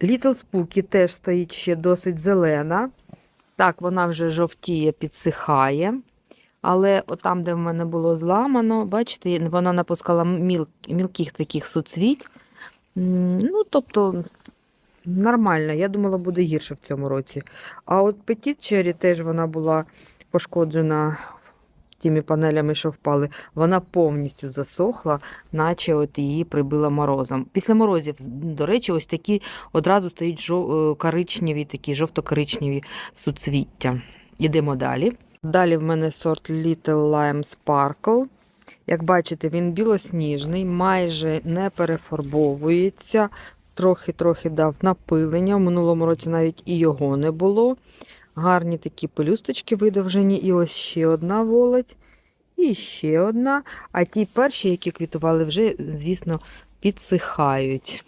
Little Spooky теж стоїть ще досить зелена. Так, вона вже жовтіє, підсихає. Але отам, де в мене було зламано, бачите, вона напускала міл, мілких таких суцвіть. Ну, тобто, нормально. Я думала, буде гірше в цьому році. А от Petit Cherry теж вона була пошкоджена тими панелями, що впали. Вона повністю засохла, наче от її прибила морозом. Після морозів, до речі, ось такі одразу стають жов... е, коричневі, такі жовто-коричневі суцвіття. Ідемо далі. Далі в мене сорт Little Lime Sparkle. Як бачите, він білосніжний, майже не перефарбовується. Трохи-трохи дав напилення. В минулому році навіть і його не було. Гарні такі пелюсточки видовжені. І ось ще одна волоть. І ще одна. А ті перші, які квітували, вже, звісно, підсихають.